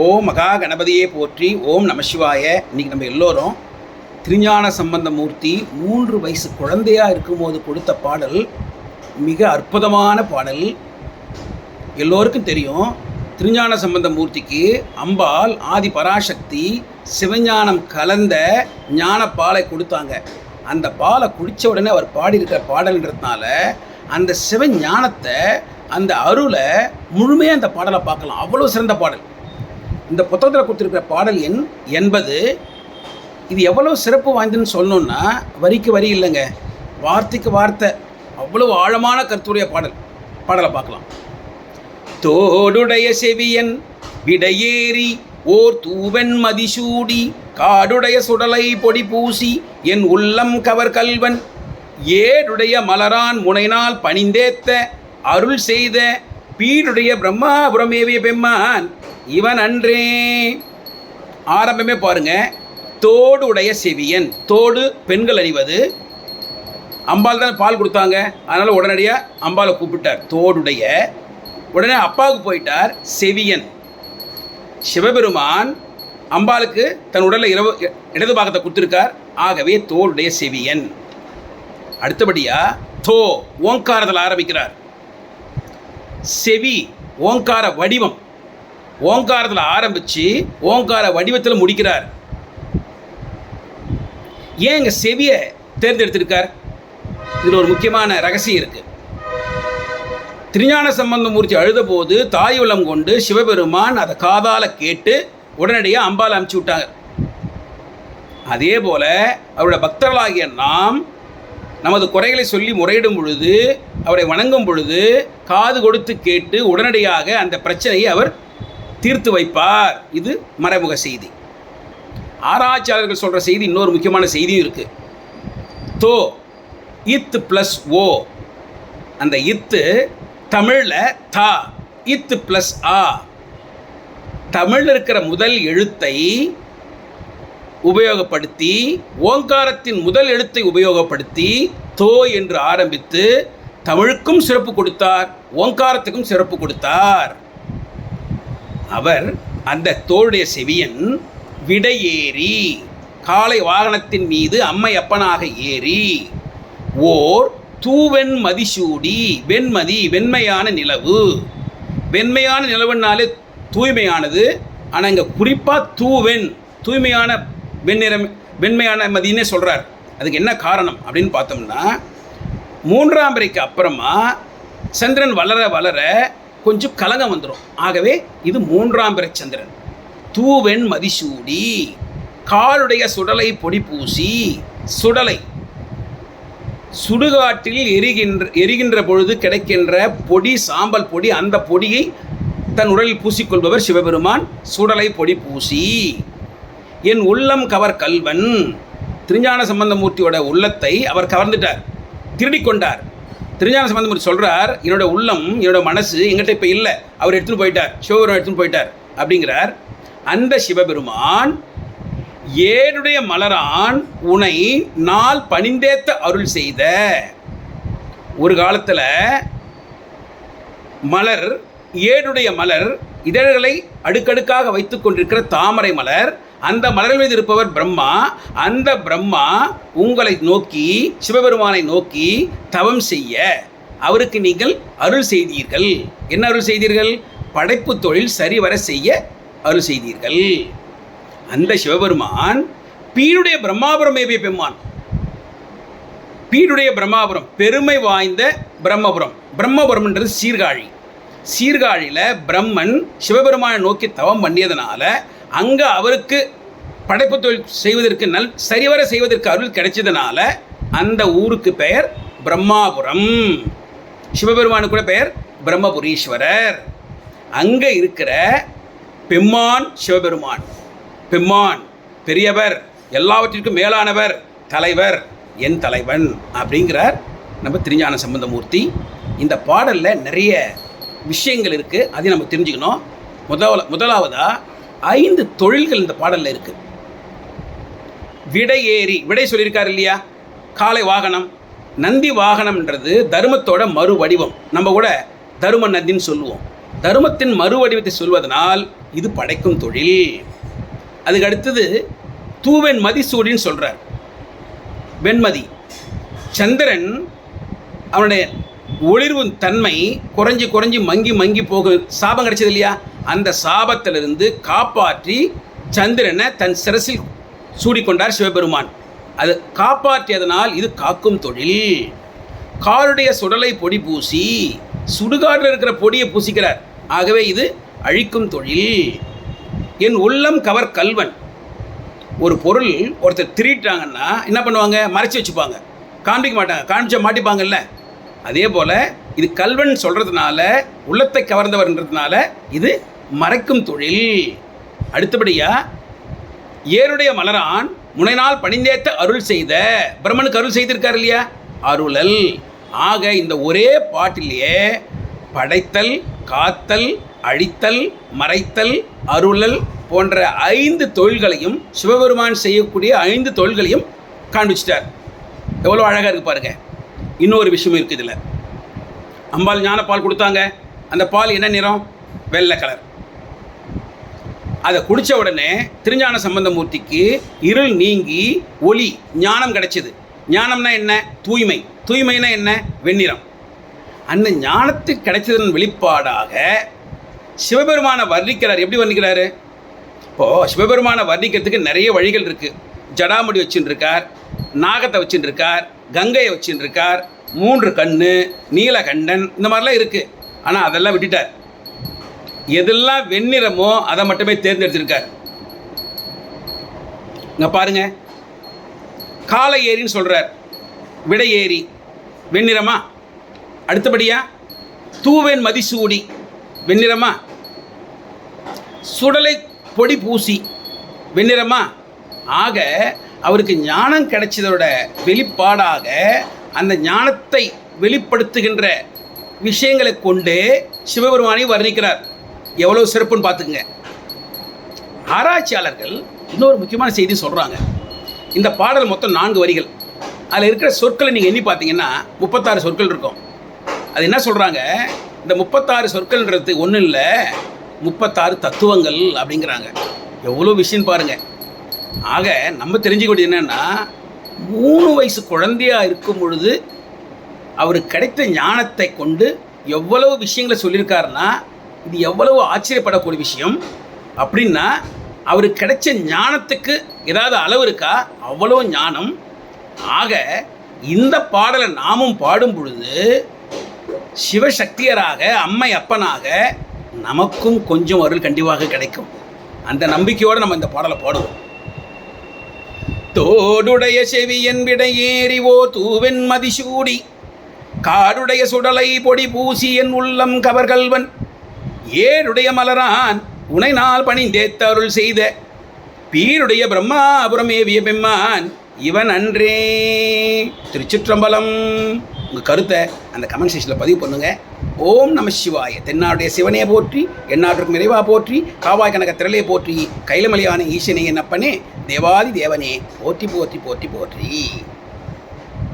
ஓம் மகா கணபதியே போற்றி ஓம் நமசிவாய இன்னைக்கு நம்ம எல்லோரும் திருஞான சம்பந்த மூர்த்தி மூன்று வயசு குழந்தையாக இருக்கும்போது கொடுத்த பாடல் மிக அற்புதமான பாடல். எல்லோருக்கும் தெரியும் திருஞான சம்பந்த மூர்த்திக்கு அம்பாள் ஆதி பராசக்தி சிவஞானம் கலந்த ஞான பாலை கொடுத்தாங்க. அந்த பாலை குடித்த உடனே அவர் பாடியிருக்கிற பாடல்ன்றதுனால அந்த சிவஞானத்தை அந்த அருளை முழுமையாக அந்த பாடலை பார்க்கலாம். அவ்வளோ சிறந்த பாடல். இந்த புத்தகத்தில் கொடுத்துருக்கிற பாடல் எண் எண்பது இது எவ்வளோ சிறப்பு வாய்ந்ததுன்னு சொல்லணுன்னா வரிக்கு வரி இல்லைங்க. வார்த்தைக்கு வார்த்தை. அவ்வளோ ஆழமான கருத்துடைய பாடல். பாடலை பார்க்கலாம். தோடுடைய செவியன் விடையேறி ஓர் தூவன் மதிசூடி காடுடைய சுடலை பொடி பூசி என் உள்ளம் கவர் கல்வன். ஏடுடைய மலரான் முனைனால் பணிந்தேத்த அருள் செய்த பீடுடைய பிரம்மாபுரமேவிய பெம்மான் இவன் அன்றே. ஆரம்பமே பாருங்க. தோடு உடைய செவியன். தோடு பெண்கள் அணிவது. அம்பால் தான் பால் கொடுத்தாங்க. அதனால் உடனடியாக அம்பாளை கூப்பிட்டார். தோடுடைய. உடனே அப்பாவுக்கு போயிட்டார். செவியன். சிவபெருமான் அம்பாளுக்கு தன் உடலில் இரவு இடது பாகத்தை கொடுத்துருக்கார். ஆகவே தோளுடைய செவியன். அடுத்தபடியாக தோ ஓங்காரத்தில் ஆரம்பிக்கிறார். செவி ஓங்கார வடிவம். ஓங்காரத்தில் ஆரம்பித்து ஓங்கார வடிவத்தில் முடிக்கிறார். ஏன் எங்கள் செவியை தேர்ந்தெடுத்திருக்கார்? இதில் ஒரு முக்கியமான ரகசியம் இருக்குது திருஞான சம்பந்தமூர்த்தி அழுதபோது தாய் உள்ளம் கொண்டு சிவபெருமான் அதை காதால் கேட்டு உடனடியாக அம்பால் அமுச்சு விட்டாங்க. அதே போல அவருடைய பக்தர்களாகிய நாம் நமது குறைகளை சொல்லி முறையிடும் பொழுது அவரை வணங்கும் பொழுது காது கொடுத்து கேட்டு உடனடியாக அந்த பிரச்சனையை அவர் தீர்த்து வைப்பார். இது மறைமுக செய்தி. ஆராய்ச்சியாளர்கள் சொல்கிற செய்தி இன்னொரு முக்கியமான செய்தியும் இருக்குது தோ இத்து ப்ளஸ் ஓ. அந்த இத்து தமிழில் தா இத்து ப்ளஸ் ஆ. தமிழில் இருக்கிற முதல் எழுத்தை உபயோகப்படுத்தி ஓங்காரத்தின் முதல் எழுத்தை உபயோகப்படுத்தி தோ என்று ஆரம்பித்து தமிழுக்கும் சிறப்பு கொடுத்தார் ஓங்காரத்துக்கும் சிறப்பு கொடுத்தார். அவர் அந்த தோளுடைய செவியன் விடையேறி காலை வாகனத்தின் மீது அம்மை அப்பனாக ஏறி ஓர் தூவெண் மதிசூடி வெண்மதி வெண்மையான நிலவு. வெண்மையான நிலவுனாலே தூய்மையானது ஆனால் இங்கே குறிப்பாக தூவெண் தூய்மையான வெண்ணிறம் வெண்மையான மதினே சொல்கிறார் அதுக்கு என்ன காரணம் அப்படின்னு பார்த்தோம்னா மூன்றாம் பிறைக்கு அப்புறமா சந்திரன் வளர வளர கொஞ்சம் கலகம் வந்துடும் ஆகவே இது மூன்றாம் பிறை சந்திரன். தூவெண் மதிசூடி காலுடைய சுடலை பொடி பூசி சுடலை சுடுகாட்டில் எரிகின்ற எரிகின்ற பொழுது கிடைக்கின்ற பொடி சாம்பல் பொடி அந்த பொடியை தன் உடலில் பூசிக்கொள்பவர் சிவபெருமான். சுடலை பொடி பூசி என் உள்ளம் கவர் கல்வன். திருஞான சம்பந்தமூர்த்தியோட உள்ளத்தை அவர் கவர்ந்துட்டார். திருடி கொண்டார். திருஞான சம்பந்தமூர்த்தி சொல்கிறார் என்னோட உள்ளம் என்னோட மனசு எங்கிட்ட இப்போ இல்லை. அவர் எடுத்துன்னு போயிட்டார். சிவபெருமான் எடுத்துன்னு போயிட்டார். அப்படிங்கிறார். அந்த சிவபெருமான் ஏனுடைய மலரான் உனை நாள் பணிந்தேத்த அருள் செய்த. ஒரு காலத்தில் மலர் ஏடுடைய மலர் இதழ்களை அடுக்கடுக்காக வைத்துக் கொண்டிருக்கிற தாமரை மலர் அந்த மலர் மீது இருப்பவர் பிரம்மா. அந்த பிரம்மா உங்களை நோக்கி சிவபெருமானை நோக்கி தவம் செய்ய அவருக்கு நீங்கள் அருள் செய்தீர்கள். என்ன அருள் செய்தீர்கள்? படைப்பு தொழில் சரிவர செய்ய அருள் செய்தீர்கள். அந்த சிவபெருமான் பீனுடைய பிரம்மாபுரம் ஏவிய பெம்மான் பீடுடைய பிரம்மாபுரம் பெருமை வாய்ந்த பிரம்மபுரம். பிரம்மபுரம்ன்றது சீர்காழி. சீர்காழியில் பிரம்மன் சிவபெருமானை நோக்கி தவம் பண்ணியதுனால அங்கே அவருக்கு படைப்பு தொழில் செய்வதற்கு நல் சரிவர செய்வதற்கு அருள் கிடைச்சதுனால அந்த ஊருக்கு பெயர் பிரம்மாபுரம். சிவபெருமானுக்கு கூட பெயர் பிரம்மபுரீஸ்வரர். அங்கே இருக்கிற பெம்மான் சிவபெருமான் பெம்மான் பெரியவர் எல்லாவற்றிற்கும் மேலானவர் தலைவர் என் தலைவன் அப்படிங்கிறார் நம்ம திருஞான சம்பந்தமூர்த்தி. இந்த பாடலில் நிறைய விஷயங்கள் இருக்குது அதை நம்ம தெரிஞ்சுக்கணும். முதல முதலாவதாக ஐந்து தொழில்கள் இந்த பாடலில் இருக்குது ஏறி விடை சொல்லியிருக்காரு இல்லையா? காலை வாகனம் நந்தி வாகனம்ன்றது தர்மத்தோட மறு வடிவம். நம்ம கூட தரும நந்தின்னு சொல்லுவோம். தர்மத்தின் மறுவடிவத்தை சொல்வதனால் இது படைக்கும் தொழில். அதுக்கு அடுத்தது தூவென் மதிசூடின்னு சொல்கிறார் வெண்மதி. சந்திரன் அவனுடைய ஒளிர்வு தன்மை குறைஞ்சி குறைஞ்சி மங்கி மங்கி போகும். சாபம் கிடைச்சது இல்லையா? அந்த சாபத்திலிருந்து காப்பாற்றி சந்திரனை தன் சிரசில் சூடிக்கொண்டார் சிவபெருமான். அது காப்பாற்றியதனால் இது காக்கும் தொழில். காருடைய சுடலை பொடி பூசி சுடுகாட்டில் இருக்கிற பொடியை பூசிக்கிறார். ஆகவே இது அழிக்கும் தொழில். என் உள்ளம் கவர் கல்வன். ஒரு பொருள் ஒருத்தர் திருட்டாங்கன்னா என்ன பண்ணுவாங்க? மறைச்சி வச்சுப்பாங்க. காண்பிக்க மாட்டாங்க. காண்பிச்சா மாட்டிப்பாங்கல்ல? அதே போல் இது கல்வன் சொல்கிறதுனால உள்ளத்தை கவர்ந்தவர்ன்றதுனால இது மறைக்கும் தொழில். அடுத்தபடியாக ஏருடைய மலரான் முனைநாள் பணிந்தேத்த அருள் செய்த பிரம்மனுக்கு அருள் செய்திருக்கார் இல்லையா? அருளல். ஆக இந்த ஒரே பாட்டிலேயே படைத்தல் காத்தல் அழித்தல் மறைத்தல் அருளல் போன்ற ஐந்து தொழில்களையும் சிவபெருமான் செய்யக்கூடிய ஐந்து தொழில்களையும் காண்பிச்சிட்டார். எவ்வளோ அழகாக இருக்கு பாருங்கள் இன்னொரு விஷயம் இருக்குது இதில். அம்பாள் ஞான பால் கொடுத்தாங்க. அந்த பால் என்ன நிறம்? வெள்ளை கலர் அதை குடித்த உடனே திருஞான சம்பந்தமூர்த்திக்கு இருள் நீங்கி ஒளி ஞானம் கிடைச்சிது. ஞானம்னா என்ன? தூய்மை. தூய்மைனா என்ன? வெண்ணிறம். அந்த ஞானத்துக்கு கிடைச்சதன் வெளிப்பாடாக சிவபெருமானை வர்ணிக்கிறார். எப்படி வர்ணிக்கிறாரு? இப்போது சிவபெருமானை வர்ணிக்கிறதுக்கு நிறைய வழிகள் இருக்குது ஜடாமுடி வச்சுட்டு இருக்கார் நாகத்தை வச்சுட்டு இருக்கார் கங்கையை வச்சுட்டு இருக்கார் மூன்று கண்ணு நீலகண்டன் இந்த மாதிரிலாம் இருக்குது ஆனால் அதெல்லாம் விட்டுட்டார். எதெல்லாம் வெண்ணிறமோ அதை மட்டுமே தேர்ந்தெடுத்திருக்கார். இங்கே பாருங்க. காலை ஏரின்னு சொல்றார். விடை ஏரி. வெண்ணிறமா? அடுத்தபடியா தூவேன் மதிசூடி. வெண்ணிறமா? சுடலை பொடி பூசி. வெண்ணிறமா? ஆக அவருக்கு ஞானம் கிடைச்சதோட வெளிப்பாடாக அந்த ஞானத்தை வெளிப்படுத்துகின்ற விஷயங்களை கொண்டு சிவபெருமானை வர்ணிக்கிறார். எவ்வளோ சிறப்புன்னு பார்த்துக்குங்க. ஆராய்ச்சியாளர்கள் இன்னொரு முக்கியமான செய்தி சொல்கிறாங்க இந்த பாடல் மொத்தம் நான்கு வரிகள். அதில் இருக்கிற சொற்களை நீங்கள் எண்ணி பார்த்தீங்கன்னா முப்பத்தாறு சொற்கள் இருக்கும். அது என்ன சொல்கிறாங்க இந்த முப்பத்தாறு சொற்கள்ன்றது ஒன்றும் இல்லை முப்பத்தாறு தத்துவங்கள் அப்படிங்கிறாங்க. எவ்வளோ விஷயம் பாருங்கள் ஆக நம்ம தெரிஞ்சுக்கக்கூடியது என்னென்னா மூணு வயசு குழந்தையாக இருக்கும் பொழுது அவருக்கு கிடைத்த ஞானத்தை கொண்டு எவ்வளவு விஷயங்களை சொல்லியிருக்காருன்னா இது எவ்வளவு ஆச்சரியப்படக்கூடிய விஷயம். அப்படின்னா அவருக்கு கிடைச்ச ஞானத்துக்கு ஏதாவது அளவு இருக்கா? அவ்வளோ ஞானம். ஆக இந்த பாடலை நாமும் பாடும் பொழுது சிவசக்தியராக அம்மை அப்பனாக நமக்கும் கொஞ்சம் அருள் கண்டிப்பாக கிடைக்கும். அந்த நம்பிக்கையோடு நம்ம இந்த பாடலை பாடுவோம். தோடுடைய செவியன் விடையேறிவோ தூவென் மதிசூடி. காடுடைய சுடலை பொடி பூசி என் உள்ளம் கவர்கள்வன் ஏனுடைய மலரான் உனை நாள் பணிந்தேத்த அருள் செய்த. பீருடைய பிரம்மாபுரம் ஏவிய பெம்மான் இவன் அன்றே. திருச்சிற்றம்பலம். உங்கள் கருத்தை அந்த கமெண்ட் செக்ஷனில் பதிவு பண்ணுங்க. ஓம் நம சிவாய. தென்னாடுடைய சிவனே போற்றி எந்நாட்டிற்கும் இறைவா போற்றி காவாய் கனக திரளே போற்றி கைலமலையான ஈசனை என்னப்பனே. தேவாதி தேவனே போற்றி போற்றி போற்றி போற்றி